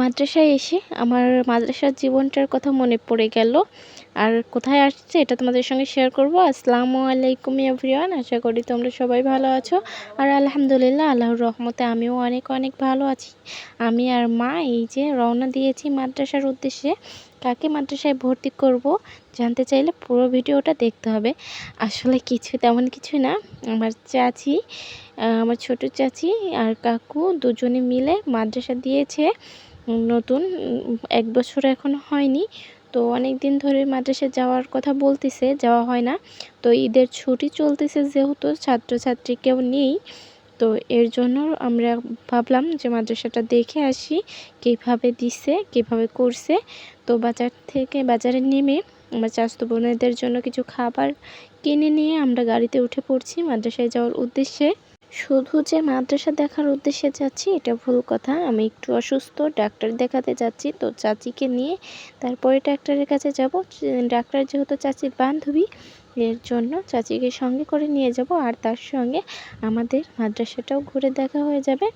মাদ্রাসায় এসে আমার মাদ্রাসার জীবনটার কথা মনে পড়ে গেল। আর কোথায় আসছে এটা তোমাদের সঙ্গে শেয়ার করব। আসসালামু আলাইকুম এভরিওয়ান আশা করি তোমরা সবাই ভালো আছো। আর আলহামদুলিল্লাহ, আল্লাহর রহমতে আমিও অনেক অনেক ভালো আছি। আমি আর মা এই যে রওনা দিয়েছি মাদ্রাসার উদ্দেশ্যে, কাকে মাদ্রাসায় ভর্তি করব জানতে চাইলে পুরো ভিডিওটা দেখতে হবে। আসলে কিছু তেমন কিছু না, আমার চাচি আমার ছোট চাচি আর কাকু দুজনে মিলে মাদ্রাসা দিয়েছে। নতুন, এক বছর এখনও হয়নি। তো অনেক দিন ধরে মাদ্রাসায় যাওয়ার কথা বলতেছে, যাওয়া হয় না। তো ঈদের ছুটি চলতেছে যেহেতু, ছাত্রছাত্রী কেউ নেই। তো এর জন্য আমরা ভাবলাম যে মাদ্রাসাটা দেখে আসি, কীভাবে দিছে, কীভাবে করছে। তো বাজার থেকে, বাজারে নেমে আমার চাস্তো বোনেদের জন্য কিছু খাবার কিনে নিয়ে আমরা গাড়িতে উঠে পড়ছি মাদ্রাসায় যাওয়ার উদ্দেশ্যে। শুধু যে মাদ্রাসা দেখার উদ্দেশ্যে যাচ্ছি, এটা ভুল কথা। আমি একটু অসুস্থ, ডাক্তার দেখাতে যাচ্ছি, তো চাচিকে নিয়ে তারপরে ডাক্তারের কাছে যাব। ডাক্তার যেহেতু চাচির বান্ধবী, এর জন্য চাচিকে সঙ্গে করে নিয়ে যাব আর তার সঙ্গে আমাদের মাদ্রাসাটাও ঘুরে দেখা হয়ে যাবে।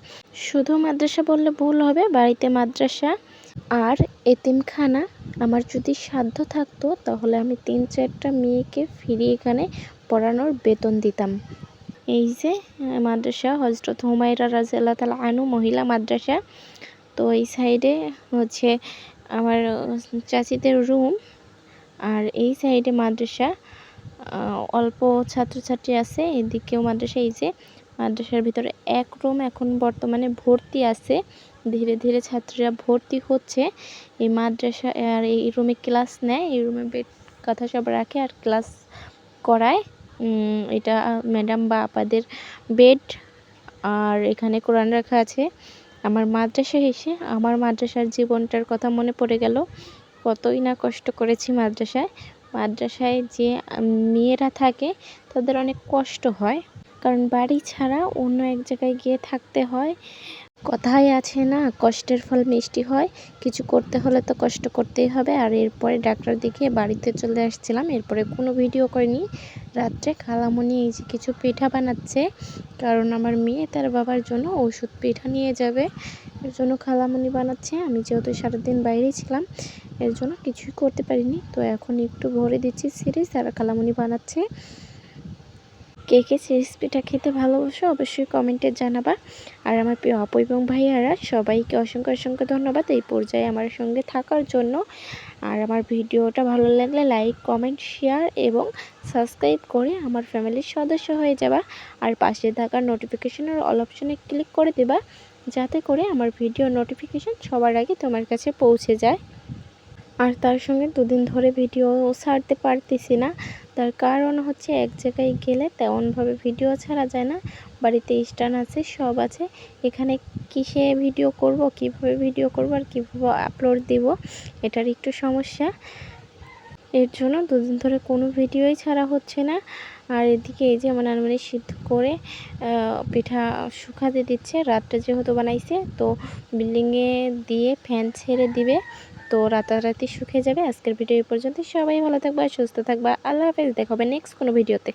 শুধু মাদ্রাসা বললে ভুল হবে, বাড়িতে মাদ্রাসা আর এতিমখানা। আমার যদি সাধ্য থাকতো, তাহলে আমি তিন চারটা মেয়েকে ফিরিয়ে এখানে পড়ানোর বেতন দিতাম। এই যে মাদ্রাসা হজরত হুমায়রা রাজিয়াল্লাহ তালা আনু মহিলা মাদ্রাসা। তো এই সাইডে হচ্ছে আমার চাচিদের রুম আর এই সাইডে মাদ্রাসা। অল্প ছাত্রছাত্রী আছে, এদিকেও মাদ্রাসা। এই যে মাদ্রাসার ভিতরে এক রুম এখন বর্তমানে ভর্তি আছে। ধীরে ধীরে ছাত্রীরা ভর্তি হচ্ছে। এই মাদ্রাসা, আর এই রুমে ক্লাস নেয়, এই রুমে বেড কথা সব রাখে আর ক্লাস করায়। এটা ম্যাডাম বা আপাদের বেড। আর এখানে কোরআন রাখা আছে। আমার মাদ্রাসা এসে, আমার মাদ্রাসার জীবনটার কথা মনে পড়ে গেল। কতই না কষ্ট করেছি মাদ্রাসায়। মাদ্রাসায় যে মেয়েরা থাকে, তাদের অনেক কষ্ট হয়। কারণ বাড়ি ছাড়া অন্য এক জায়গায় গিয়ে থাকতে হয়। কথাই আছে না, কষ্টের ফল মিষ্টি হয়, কিছু করতে হলে তো কষ্ট করতেই হবে। আর এরপরে ডাক্তার দেখিয়ে বাড়িতে চলে আসছিলাম, এরপরে কোনো ভিডিও করিনি। রাত্রে খালামণি এই যে কিছু পিঠা বানাচ্ছে, কারণ আমার মেয়ে তার বাবার জন্য ওষুধ পিঠা নিয়ে যাবে। এর জন্য খালামণি বানাচ্ছে, আমি যেহেতু সারাদিন বাইরে ছিলাম, এর জন্য কিছুই করতে পারিনি। তো এখন একটু ভরে দিচ্ছি সিরিজ, আর খালামণি বানাচ্ছে। কে কে পিঠা খেতে ভালোবাসো অবশ্যই কমেন্টে জানাবা। আর আমার প্রিয় আপু এবং ভাইয়ারা, সবাইকে অসংখ্য অসংখ্য ধন্যবাদ এই পর্যায়ে আমার সঙ্গে থাকার জন্য। আর আমার ভিডিওটা ভালো লাগলে লাইক, কমেন্ট, শেয়ার এবং সাবস্ক্রাইব করে আমার ফ্যামিলির সদস্য হয়ে যাবা। আর পাশে থাকা নোটিফিকেশনের অল অপশনে ক্লিক করে দেবা, যাতে করে আমার ভিডিও নোটিফিকেশন সবার আগে তোমার কাছে পৌঁছে যায়। আর তার সঙ্গে দুদিন ধরে ভিডিও ছাড়তে পারতেছি না। তার কারণ হচ্ছে এক জায়গায় গেলে তেমনভাবে ভিডিও ছাড়া যায় না। বাড়িতে স্ট্যান্ড আছে, সব আছে। এখানে কিসে ভিডিও করব, কীভাবে ভিডিও করব আর কীভাবে আপলোড দিব, এটার একটু সমস্যা। এর জন্য দুদিন ধরে কোনো ভিডিওই ছাড়া হচ্ছে না। আর এদিকে এই যে আমার নানমানি সিদ্ধ করে পিঠা শুকাতে দিচ্ছে। রাতটা যেহেতু বানাইছে, তো বিল্ডিংয়ে দিয়ে ফ্যান ছেড়ে দিবে। তো রাতারাতি শুকিয়ে যাবে। আজকের ভিডিও এই পর্যন্ত সবাই ভালো থাকবে, সুস্থ থাকবা। আল্লাহ হাফেজ। দেখাবে নেক্সট কোনো ভিডিওতে।